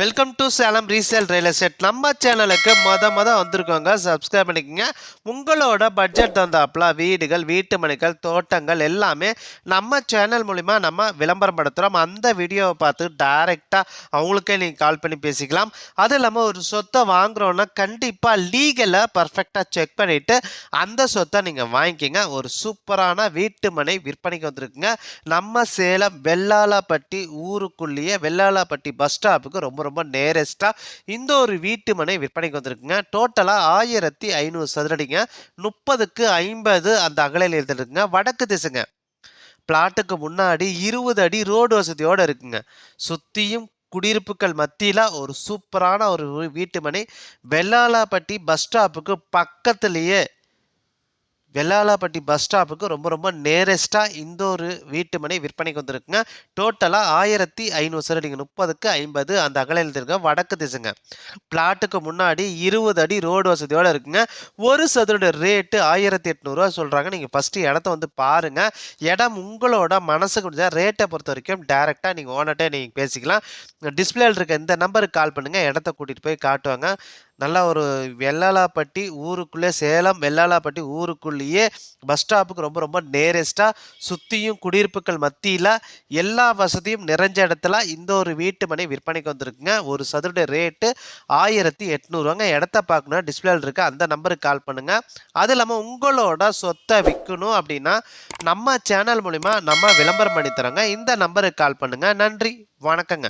Welcome to Salem resale real estate நம்ம சேனலுக்கு மொத மொதல் வந்திருக்கோங்க சப்ஸ்கிரைப் பண்ணிக்கோங்க. உங்களோட பட்ஜெட் தந்தாப்புல வீடுகள் வீட்டு மனைகள் தோட்டங்கள் எல்லாமே நம்ம சேனல் மூலிமா நம்ம விளம்பரம் படுத்துகிறோம் அந்த வீடியோவை பார்த்து டைரெக்டாக அவங்களுக்கே நீங்கள் கால் பண்ணி பேசிக்கலாம். அது இல்லாமல் ஒரு சொத்தை வாங்குறோன்னா கண்டிப்பாக லீகலை பர்ஃபெக்டாக செக் பண்ணிவிட்டு அந்த சொத்தை நீங்கள் வாங்கிக்கிங்க. ஒரு சூப்பரான வீட்டு மனை விற்பனைக்கு வந்திருக்குங்க. நம்ம சேலம் வெள்ளாலாப்பட்டி ஊருக்குள்ளேயே வெள்ளாளப்பட்டி பஸ் ஸ்டாப்புக்கு ரொம்ப ரொம்ப நேரஸ்ட்டாக இந்த ஒரு வீட்டு மனை விற்பனைக்கு வந்திருக்குங்க. டோட்டலாக ஆயிரத்தி ஐநூறு சதுரடிங்க. முப்பதுக்கு ஐம்பது அந்த அகலையில் இருந்துருக்குங்க வடக்கு திசைங்க. பிளாட்டுக்கு முன்னாடி இருபது அடி ரோடு வசதியோடு இருக்குங்க. சுற்றியும் குடியிருப்புகள் மத்தியில் ஒரு சூப்பரான ஒரு வீட்டு மனை. வெள்ளாலாப்பட்டி பஸ் ஸ்டாப்புக்கு பக்கத்துலேயே வெள்ளாலாப்பட்டி பஸ் ஸ்டாப்புக்கு ரொம்ப ரொம்ப நேரஸ்ட்டாக இந்த ஒரு வீட்டு மனை விற்பனைக்கு வந்திருக்குங்க. டோட்டலாக ஆயிரத்தி ஐநூறு சதுரடிங்க முப்பதுக்கு ஐம்பது அந்த அகலையில் எழுதிருங்க வடக்கு திசைங்க. பிளாட்டுக்கு முன்னாடி இருபது அடி ரோடு வசதியோடு இருக்குங்க. ஒரு சதுரோட ரேட்டு ஆயிரத்தி எட்நூறுவா சொல்கிறாங்க நீங்கள் ஃபஸ்ட்டு இடத்த வந்து பாருங்கள் இடம் உங்களோட மனசுக்கு முடிஞ்ச ரேட்டை பொறுத்த வரைக்கும் டேரெக்டாக நீங்கள் ஓனர்கிட்ட நீங்கள் பேசிக்கலாம். டிஸ்பிளேல இருக்க இந்த நம்பருக்கு கால் பண்ணுங்கள் இடத்த கூட்டிகிட்டு போய் காட்டுவாங்க. நல்லா ஒரு வெள்ளாலாப்பட்டி ஊருக்குள்ளே சேலம் வெள்ளாளாப்பட்டி ஊருக்குள்ளேயே பஸ் ஸ்டாப்புக்கு ரொம்ப ரொம்ப நேரஸ்ட்டாக சுற்றியும் குடியிருப்புகள் மத்தியில் எல்லா வசதியும் நிறைஞ்ச இடத்துல இந்த ஒரு வீட்டு மனை விற்பனைக்கு வந்திருக்குங்க. ஒரு சதுர ரேட்டு ஆயிரத்தி எட்நூறுவாங்க. இடத்த பார்க்கணும் டிஸ்பிளேல இருக்க. அந்த நம்பருக்கு கால் பண்ணுங்கள் அது இல்லாமல் உங்களோட சொத்தை விற்கணும் அப்படின்னா நம்ம சேனல் மூலிமா நம்ம விளம்பரம் பண்ணி தரோங்க இந்த நம்பருக்கு கால் பண்ணுங்கள் நன்றி. வணக்கங்க.